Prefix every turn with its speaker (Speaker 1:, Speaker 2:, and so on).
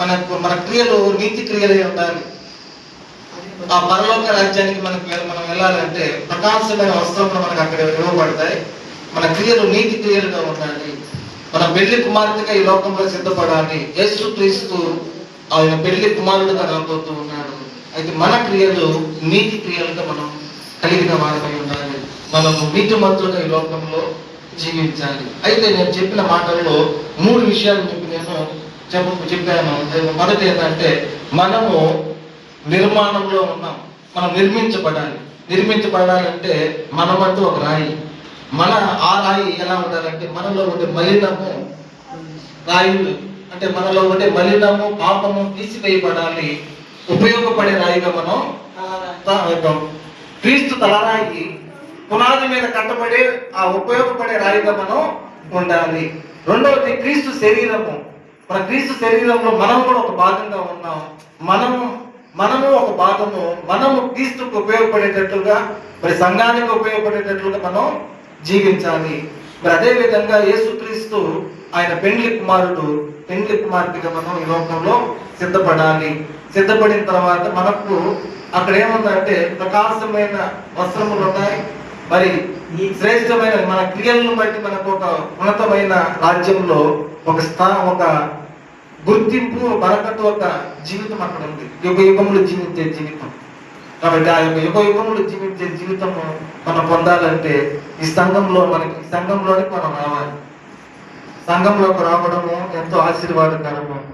Speaker 1: మనకు మన క్రియలు నీతి క్రియలే ఉండాలి ఆ పరలోక రాజ్యానికి మనకు మనం వెళ్ళాలంటే ప్రకాశమైన వస్త్రములు మనకు అక్కడ ఇవ్వబడతాయి. మన క్రియలు నీతి క్రియలుగా ఉండాలి. మన పెళ్ళి కుమార్తెగా ఈ లోకంలో సిద్ధపడాలి. యేసు క్రీస్తు ఆయన పెళ్ళి కుమారుడుగా రాబోతూ ఉన్నాడు. అయితే మన క్రియలు నీతి క్రియలుగా మనం కలిగిన వారమై ఉండాలి. మనము నీతి మంత్రులుగా ఈ లోకంలో జీవించాలి. అయితే నేను చెప్పిన మాటల్లో మూడు విషయాలు చెప్పి నేను చెప్ప చెప్పాను. మొదటి ఏంటంటే మనము నిర్మాణంలో ఉన్నాం. మనం నిర్మించబడాలి. నిర్మించబడాలంటే మనమంటూ ఒక రాయి. మన ఆ రాయి ఎలా ఉండాలంటే మనలో ఉండే మలినము రాయులు. అంటే మనలో ఉండే మలినము పాపము తీసివేయబడాలి. ఉపయోగపడే రాయిగా మనం క్రీస్తు తలరాయి పునాది మీద కట్టబడే ఆ ఉపయోగపడే రాయిగా మనం ఉండాలి. రెండవది క్రీస్తు శరీరము. మన క్రీస్తు శరీరంలో మనం కూడా ఒక భాగంగా ఉన్నాం. మనము మనము ఒక భాగము మనము క్రీస్తుకు ఉపయోగపడేటట్లుగా మరి సంఘానికి ఉపయోగపడేటట్లుగా మనం జీవించాలి. మరి అదే విధంగా యేసుక్రీస్తు ఆయన పెండ్లి కుమారుడు పెండ్లి కుమార్తెగా మనం ఈ లోకంలో సిద్ధపడాలి. సిద్ధపడిన తర్వాత మనకు అక్కడ ఏముందంటే ప్రకాశమైన వస్త్రములు ఉన్నాయి మరి ఈ శ్రేష్టమైన మన క్రియలను బట్టి మనకు ఒక ఉన్నతమైన రాజ్యంలో ఒక స్థా ఒక గుర్తింపు బరకట్టు ఒక జీవితం అక్కడ ఉంది. యుగ యుగములు జీవించే జీవితం. కాబట్టి ఆ యొక్క యుగ యుగములు జీవించే జీవితము మనం పొందాలంటే ఈ సంఘంలో మనకి సంఘంలోనే మనం రావాలి. సంఘంలోకి రావడము ఎంతో ఆశీర్వాదకరము.